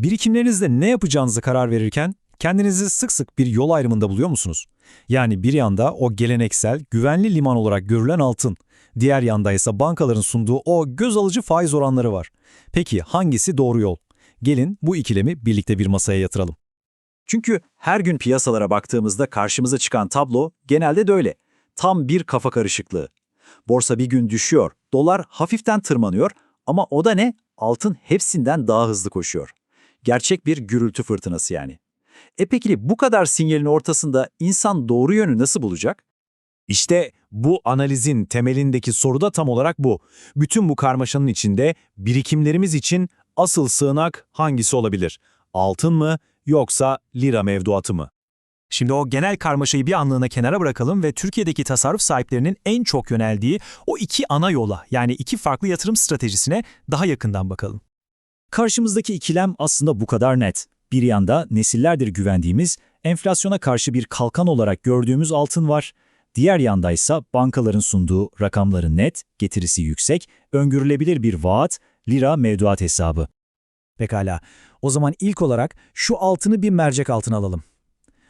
Birikimlerinizde ne yapacağınızı karar verirken kendinizi sık sık bir yol ayrımında buluyor musunuz? Yani bir yanda o geleneksel, güvenli liman olarak görülen altın, diğer yanda ise bankaların sunduğu o göz alıcı faiz oranları var. Peki hangisi doğru yol? Gelin bu ikilemi birlikte bir masaya yatıralım. Çünkü her gün piyasalara baktığımızda karşımıza çıkan tablo genelde de öyle. Tam bir kafa karışıklığı. Borsa bir gün düşüyor, dolar hafiften tırmanıyor ama o da ne? Altın hepsinden daha hızlı koşuyor. Gerçek bir gürültü fırtınası yani. E peki bu kadar sinyalin ortasında insan doğru yönü nasıl bulacak? İşte bu analizin temelindeki soru da tam olarak bu. Bütün bu karmaşanın içinde birikimlerimiz için asıl sığınak hangisi olabilir? Altın mı yoksa lira mevduatı mı? Şimdi o genel karmaşayı bir anlığına kenara bırakalım ve Türkiye'deki tasarruf sahiplerinin en çok yöneldiği o iki ana yola yani iki farklı yatırım stratejisine daha yakından bakalım. Karşımızdaki ikilem aslında bu kadar net. Bir yanda nesillerdir güvendiğimiz, enflasyona karşı bir kalkan olarak gördüğümüz altın var. Diğer yanda ise bankaların sunduğu rakamların net, getirisi yüksek, öngörülebilir bir vaat, lira mevduat hesabı. Pekala, o zaman ilk olarak şu altını bir mercek altına alalım.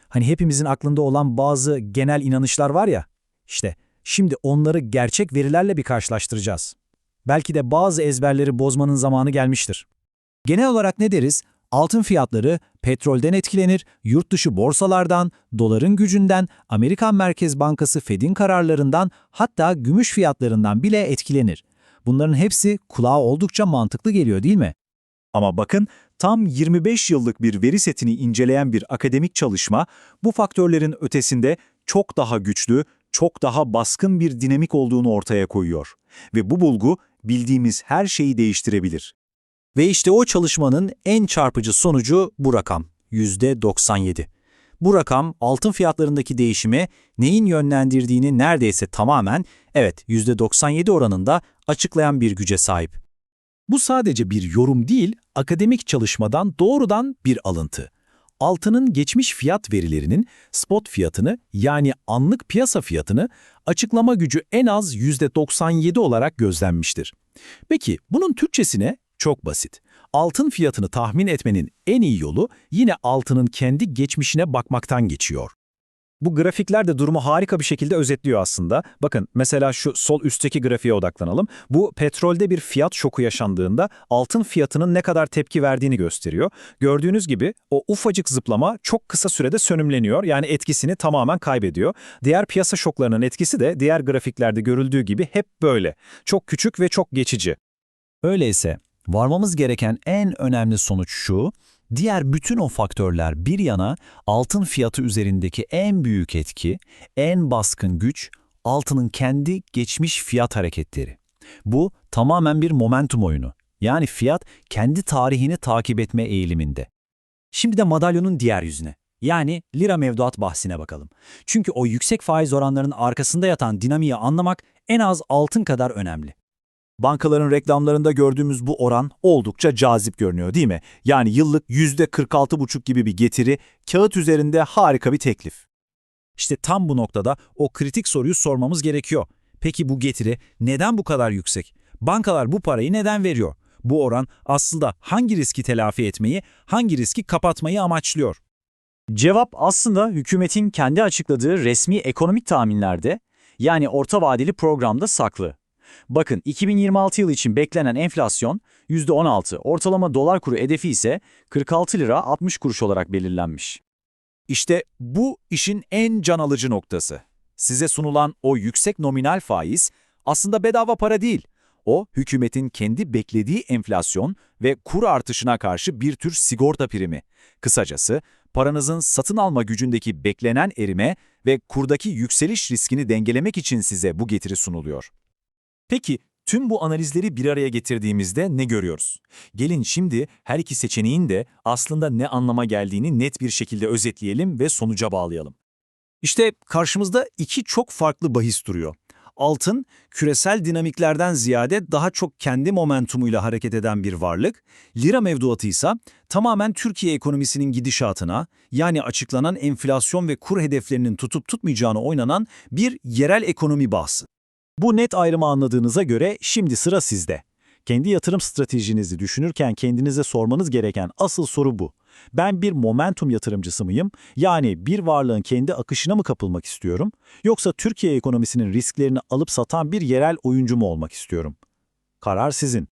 Hani hepimizin aklında olan bazı genel inanışlar var ya, işte şimdi onları gerçek verilerle bir karşılaştıracağız. Belki de bazı ezberleri bozmanın zamanı gelmiştir. Genel olarak ne deriz? Altın fiyatları petrolden etkilenir, yurt dışı borsalardan, doların gücünden, Amerikan Merkez Bankası Fed'in kararlarından hatta gümüş fiyatlarından bile etkilenir. Bunların hepsi kulağa oldukça mantıklı geliyor değil mi? Ama bakın tam 25 yıllık bir veri setini inceleyen bir akademik çalışma bu faktörlerin ötesinde çok daha güçlü, çok daha baskın bir dinamik olduğunu ortaya koyuyor. Ve bu bulgu bildiğimiz her şeyi değiştirebilir. Ve işte o çalışmanın en çarpıcı sonucu bu rakam, %97. Bu rakam altın fiyatlarındaki değişimi neyin yönlendirdiğini neredeyse tamamen, evet %97 oranında açıklayan bir güce sahip. Bu sadece bir yorum değil, akademik çalışmadan doğrudan bir alıntı. Altının geçmiş fiyat verilerinin spot fiyatını yani anlık piyasa fiyatını açıklama gücü en az %97 olarak gözlenmiştir. Peki bunun Türkçesine çok basit. Altın fiyatını tahmin etmenin en iyi yolu yine altının kendi geçmişine bakmaktan geçiyor. Bu grafikler de durumu harika bir şekilde özetliyor aslında. Bakın mesela şu sol üstteki grafiğe odaklanalım. Bu petrolde bir fiyat şoku yaşandığında altın fiyatının ne kadar tepki verdiğini gösteriyor. Gördüğünüz gibi o ufacık zıplama çok kısa sürede sönümleniyor. Yani etkisini tamamen kaybediyor. Diğer piyasa şoklarının etkisi de diğer grafiklerde görüldüğü gibi hep böyle. Çok küçük ve çok geçici. Öyleyse varmamız gereken en önemli sonuç şu, Diğer bütün o faktörler bir yana altın fiyatı üzerindeki en büyük etki, en baskın güç altının kendi geçmiş fiyat hareketleri. Bu tamamen bir momentum oyunu. Yani fiyat kendi tarihini takip etme eğiliminde. Şimdi de madalyonun diğer yüzüne. Yani lira mevduat bahsine bakalım. Çünkü o yüksek faiz oranlarının arkasında yatan dinamiği anlamak en az altın kadar önemli. Bankaların reklamlarında gördüğümüz bu oran oldukça cazip görünüyor değil mi? Yani yıllık %46,5 gibi bir getiri, kağıt üzerinde harika bir teklif. İşte tam bu noktada o kritik soruyu sormamız gerekiyor. Peki bu getiri neden bu kadar yüksek? Bankalar bu parayı neden veriyor? Bu oran aslında hangi riski telafi etmeyi, hangi riski kapatmayı amaçlıyor? Cevap aslında hükümetin kendi açıkladığı resmi ekonomik tahminlerde, yani orta vadeli programda saklı. Bakın 2026 yılı için beklenen enflasyon %16, ortalama dolar kuru hedefi ise 46 lira 60 kuruş olarak belirlenmiş. İşte bu işin en can alıcı noktası. Size sunulan o yüksek nominal faiz aslında bedava para değil. O, hükümetin kendi beklediği enflasyon ve kur artışına karşı bir tür sigorta primi. Kısacası, paranızın satın alma gücündeki beklenen erime ve kurdaki yükseliş riskini dengelemek için size bu getiri sunuluyor. Peki tüm bu analizleri bir araya getirdiğimizde ne görüyoruz? Gelin şimdi her iki seçeneğin de aslında ne anlama geldiğini net bir şekilde özetleyelim ve sonuca bağlayalım. İşte karşımızda iki çok farklı bahis duruyor. Altın, küresel dinamiklerden ziyade daha çok kendi momentumuyla hareket eden bir varlık, lira mevduatı ise tamamen Türkiye ekonomisinin gidişatına, yani açıklanan enflasyon ve kur hedeflerinin tutup tutmayacağını oynanan bir yerel ekonomi bahsi. Bu net ayrımı anladığınıza göre şimdi sıra sizde. Kendi yatırım stratejinizi düşünürken kendinize sormanız gereken asıl soru bu. Ben bir momentum yatırımcısı mıyım? Yani bir varlığın kendi akışına mı kapılmak istiyorum? Yoksa Türkiye ekonomisinin risklerini alıp satan bir yerel oyuncu mu olmak istiyorum? Karar sizin.